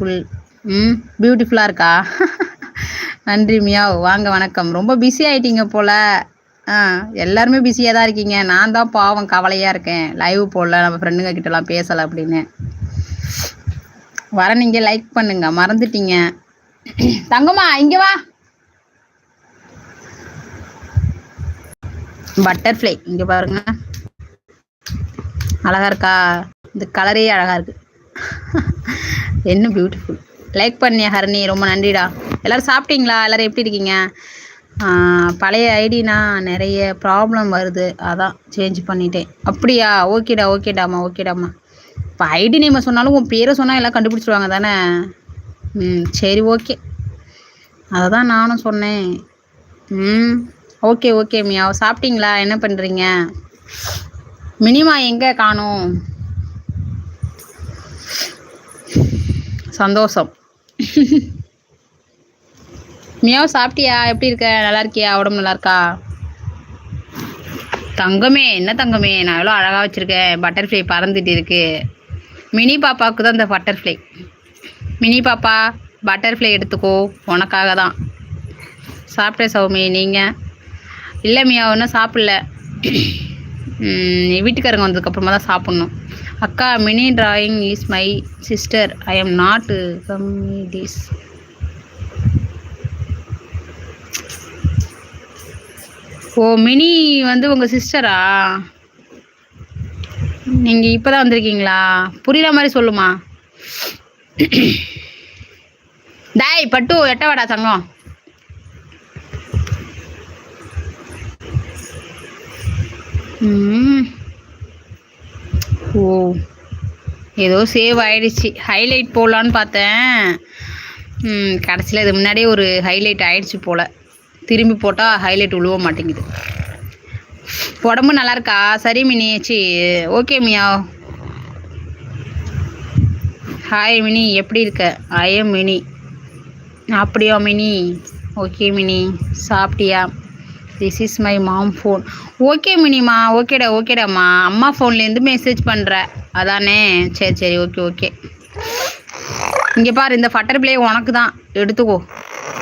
Beautiful ம் பியூட்டிஃபுல்லாக இருக்கா? நன்றி மியாவ் வாங்க வணக்கம். ரொம்ப பிஸி ஆயிட்டீங்க போல. ஆ எல்லாருமே பிஸியாக தான் இருக்கீங்க. நான் தான் பாவம் கவலையாக இருக்கேன். லைவ் போடல. நம்ம ஃப்ரெண்டுங்க கிட்டலாம் பேசலை அப்படின்னு. வர நீங்கள் லைக் பண்ணுங்க. மறந்துட்டீங்க. தங்கம்மா இங்கே வா. பட்டர்ஃப்ளை இங்கே பாருங்க. அழகா இருக்கா? இந்த கலரே அழகா இருக்கு. என்ன பியூட்டிஃபுல் லைக் பண்ணிய ஹரணி? ரொம்ப நன்றிடா. எல்லோரும் சாப்பிட்டீங்களா? எல்லோரும் எப்படி இருக்கீங்க? பழைய ஐடினா நிறைய ப்ராப்ளம் வருது. அதான் சேஞ்ச் பண்ணிட்டேன். அப்படியா? ஓகேடா ஓகேடாம்மா ஓகேடாம்மா. இப்போ ஐடி நேமை சொன்னாலும் உன் பேரை சொன்னால் எல்லாம் கண்டுபிடிச்சிருவாங்க தானே? ம் சரி ஓகே. அதை தான் நானும் சொன்னேன். ம் ஓகே ஓகே மியா சாப்பிட்டீங்களா? என்ன பண்ணுறீங்க மினிமா எங்கே காணும்? சந்தோஷம். மியாவ் சாப்பிட்டியா? எப்படி இருக்க? நல்லா இருக்கியா? உடம்பு நல்லா இருக்கா? தங்கமே என்ன தங்கமே? நான் எவ்வளோ அழகாக வச்சுருக்கேன். பட்டர்ஃப்ளை பறந்துட்டு இருக்கு. மினி பாப்பாவுக்கு தான் இந்த பட்டர்ஃப்ளை. மினி பாப்பா பட்டர்ஃப்ளை எடுத்துக்கோ. உனக்காக தான். சாப்பிட்டேன் சௌமி நீங்கள் இல்லை மியா ஒன்றும் சாப்பிடல. வீட்டுக்காரங்க வந்ததுக்கப்புறமா தான் சாப்பிட்ணும். அக்கா Mini drawing is my sister. I am not communities oh Mini வந்து உங்கள் சிஸ்டரா? நீங்கள் இப்போ தான் வந்திருக்கீங்களா? புரியுற மாதிரி சொல்லுமா. டாய் பட்டு எட்டவாடா சங்கம் தங்கம். ம். ஓ. ஏதோ சேவ் ஆயிடுச்சு. ஹைலைட் போடலான்னு பார்த்தேன். கடைசியில் இது முன்னாடியே ஒரு ஹைலைட் ஆயிடுச்சு போல். திரும்பி போட்டால் ஹைலைட் விழுவ மாட்டேங்குது. உடம்பு நல்லா இருக்கா? சரி மினி. சி ஓகே மியா. ஹாய் மினி. எப்படி இருக்க? I am Mini. அப்படியா மினி? ஓகே மினி. சாப்பிட்டியா? This is my mom phone okay minima ஓகேடா ஓகேடாம்மா அம்மா ஃபோன்லேருந்து மெசேஜ் பண்ணுற அதானே? சரி சரி ஓகே ஓகே இங்கே பாரு இந்த ஃபட்டர் பிளே உனக்கு தான். எடுத்துக்கோ.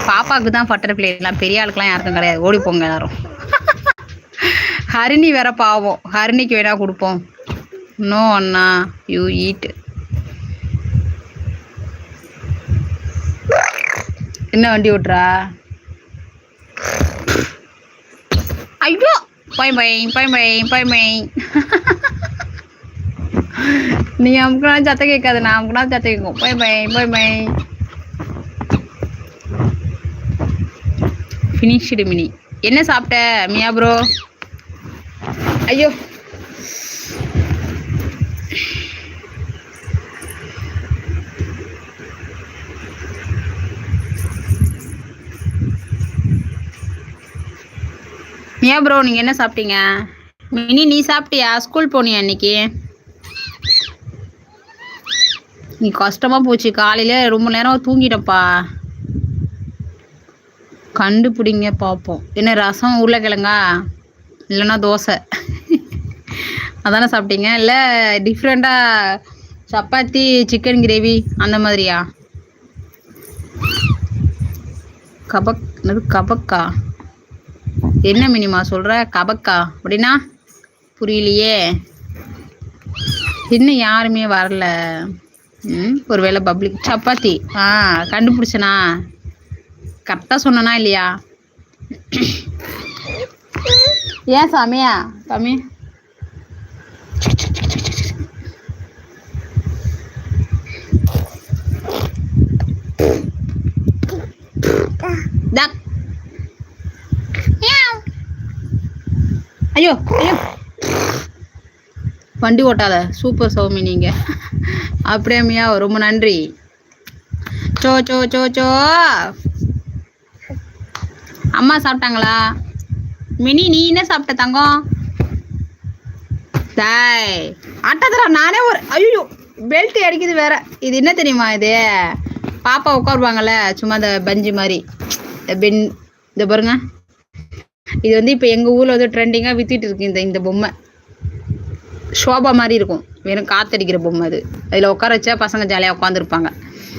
பாப்பாவுக்கு தான் ஃபட்டர் பிளேலாம் எல்லாம் பெரிய ஆளுக்கெல்லாம் யாருக்கும் கிடையாது. ஓடி போங்க எல்லாரும். ஹரிணி வேற பாவம். ஹரிணிக்கு வேணா கொடுப்போம். No Anna. யூ ஈட் என்ன வண்டி ஓட்டுறா? ஐயோ bye bye bye bye bye bye. நீ அமுக்குனா சத்த கேட்காது நான் அமுக்குனா சத்த கேட்கும். Bye bye bye bye. Finished Mini. என்ன சாப்பிட்ட மியா ப்ரோ ஐயோ. ஏன் ப்ரோ நீங்கள் என்ன சாப்பிட்டீங்க? மினி நீ சாப்பிட்டியா? ஸ்கூல் போனியா இன்னைக்கு? நீ கஷ்டமாக போச்சு. காலையில் ரொம்ப நேரம் தூங்கிட்டப்பா. கண்டுபிடிங்க பார்ப்போம் என்ன ரசம் உருளைக்கிழங்கா? இல்லைன்னா தோசை. அதானே சாப்பிட்டீங்க? இல்லை டிஃப்ரெண்ட்டாக சப்பாத்தி சிக்கன் கிரேவி அந்த மாதிரியா? கபக் என்னது கபக்கா? என்ன மினிமா சொல்கிற கபக்கா. அப்படின்னா புரியலையே. இன்னும் யாருமே வரல. ம் ஒருவேளை பப்ளிக் சப்பாத்தி. ஆ கண்டுபிடிச்சனா? கரெக்டாக சொன்னனா இல்லையா? ஏன் சாமியா? சாமி ஐயோ ஐயோ. வண்டி ஓட்டாத. சூப்பர் சௌமி நீங்க. அப்படியே மியா ரொம்ப நன்றி. So so so so. அம்மா சாப்பிட்டாங்களா? மினி நீ என்ன சாப்பிட்ட தங்கம்? தாய் ஆட்டதுரா நானே ஒரு ஐயோ பெல்ட் அடிக்குது வேற. இது என்ன தெரியுமா இது? பாப்பா உட்காருவாங்கல்ல சும்மா இந்த பஞ்சு மாதிரி. இந்த பென் இந்த பாருங்க. இது வந்து இப்போ எங்கள் ஊரில் வந்து ட்ரெண்டிங்காக வித்திட்டு இருக்கு இந்த இந்த பொம்மை. ஷோபா மாதிரி இருக்கும். வெறும் காத்தடிக்கிற பொம்மை அது. அதில் உட்கார வச்சா பசங்க ஜாலியாக உட்காந்துருப்பாங்க